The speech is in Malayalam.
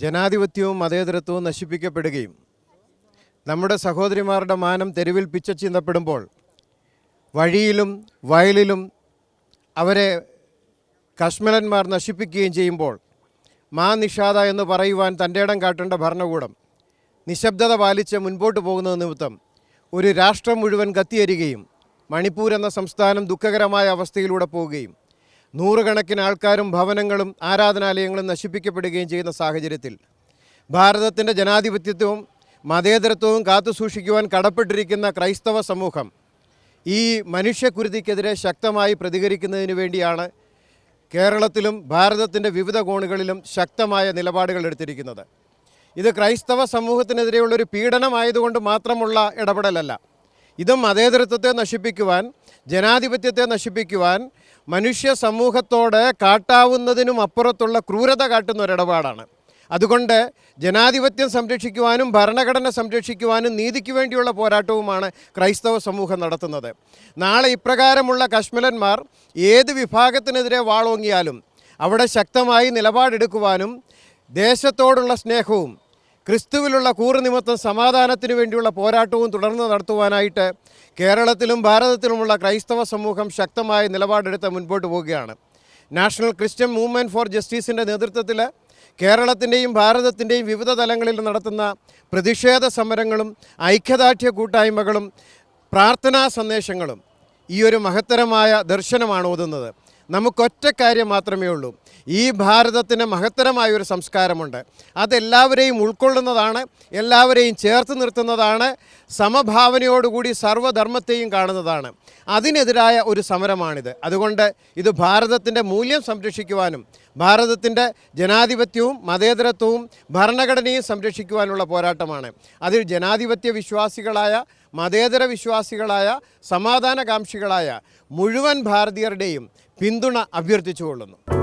ജനാധിപത്യവും മതേതരത്വവും നശിപ്പിക്കപ്പെടുകയും നമ്മുടെ സഹോദരിമാരുടെ മാനം തെരുവിൽ പിച്ച ചീന്തപ്പെടുമ്പോൾ വഴിയിലും വയലിലും അവരെ കശ്മലന്മാർ നശിപ്പിക്കുകയും ചെയ്യുമ്പോൾ മാ നിഷാദ എന്ന് പറയുവാൻ തന്റെ ഇടം കാട്ടേണ്ട ഭരണകൂടം നിശബ്ദത പാലിച്ച് മുൻപോട്ട് പോകുന്നത് നിമിത്തം ഒരു രാഷ്ട്രം മുഴുവൻ കത്തിയരികയും മണിപ്പൂർ എന്ന സംസ്ഥാനം ദുഃഖകരമായ അവസ്ഥയിലൂടെ പോവുകയും നൂറുകണക്കിന് ആൾക്കാരും ഭവനങ്ങളും ആരാധനാലയങ്ങളും നശിപ്പിക്കപ്പെടുകയും ചെയ്യുന്ന സാഹചര്യത്തിൽ ഭാരതത്തിന്റെ ജനാധിപത്യത്വവും മതേതരത്വവും കാത്തുസൂക്ഷിക്കുവാൻ കടപ്പെട്ടിരിക്കുന്ന ക്രൈസ്തവ സമൂഹം ഈ മനുഷ്യക്കുരുതിക്കെതിരെ ശക്തമായി പ്രതികരിക്കുന്നതിന് വേണ്ടിയാണ് കേരളത്തിലും ഭാരതത്തിന്റെ വിവിധ കോണുകളിലും ശക്തമായ നിലപാടുകൾ എടുത്തിരിക്കുന്നത്. ഇത് ക്രൈസ്തവ സമൂഹത്തിനെതിരെയുള്ളൊരു പീഡനമായതുകൊണ്ട് മാത്രമുള്ള ഇടപെടലല്ല. ഇതും മതേതരത്വത്തെ നശിപ്പിക്കുവാൻ ജനാധിപത്യത്തെ നശിപ്പിക്കുവാൻ മനുഷ്യ സമൂഹത്തോട് കാട്ടാവുന്നതിനും അപ്പുറത്തുള്ള ക്രൂരത കാട്ടുന്ന ഒരിടപാടാണ്. അതുകൊണ്ട് ജനാധിപത്യം സംരക്ഷിക്കുവാനും ഭരണഘടന സംരക്ഷിക്കുവാനും നീതിക്ക് വേണ്ടിയുള്ള പോരാട്ടവുമാണ് ക്രൈസ്തവ സമൂഹം നടത്തുന്നത്. നാളെ ഇപ്രകാരമുള്ള കശ്മലന്മാർ ഏത് വിഭാഗത്തിനെതിരെ വാളോങ്ങിയാലും അവിടെ ശക്തമായി നിലപാടെടുക്കുവാനും ദേശത്തോടുള്ള സ്നേഹവും ക്രിസ്തുവിലുള്ള കൂറുനിമിത്തം സമാധാനത്തിന് വേണ്ടിയുള്ള പോരാട്ടവും തുടർന്ന് നടത്തുവാനായിട്ട് കേരളത്തിലും ഭാരതത്തിലുമുള്ള ക്രൈസ്തവ സമൂഹം ശക്തമായ നിലപാടെടുത്ത് മുൻപോട്ട് പോവുകയാണ്. നാഷണൽ ക്രിസ്ത്യൻ മൂവ്മെന്റ് ഫോർ ജസ്റ്റിസിന്റെ നേതൃത്വത്തിൽ കേരളത്തിന്റെയും ഭാരതത്തിന്റെയും വിവിധ തലങ്ങളിൽ നടത്തുന്ന പ്രതിഷേധ സമരങ്ങളും ഐക്യദാർഢ്യ കൂട്ടായ്മകളും പ്രാർത്ഥനാ സന്ദേശങ്ങളും ഈ ഒരു മഹത്തരമായ ദർശനമാണ് ഓതുന്നത്. നമുക്കൊറ്റ കാര്യം മാത്രമേ ഉള്ളൂ. ഈ ഭാരതത്തിന് മഹത്തരമായ ഒരു സംസ്കാരമുണ്ട്. അതെല്ലാവരെയും ഉൾക്കൊള്ളുന്നതാണ് എല്ലാവരെയും ചേർത്ത് നിർത്തുന്നതാണ് സമഭാവനയോടുകൂടി സർവധർമ്മത്തെയും കാണുന്നതാണ്. അതിനെതിരായ ഒരു സമരമാണിത്. അതുകൊണ്ട് ഇത് ഭാരതത്തിന്റെ മൂല്യം സംരക്ഷിക്കുവാനും ഭാരതത്തിന്റെ ജനാധിപത്യവും മതേതരത്വവും ഭരണഘടനയും സംരക്ഷിക്കുവാനുള്ള പോരാട്ടമാണ്. അതിൽ ജനാധിപത്യ വിശ്വാസികളായ മതേതര വിശ്വാസികളായ സമാധാനകാംക്ഷികളായ മുഴുവൻ ഭാരതീയരുടെയും പിന്തുണ അഭ്യർത്ഥിച്ചുകൊള്ളുന്നു.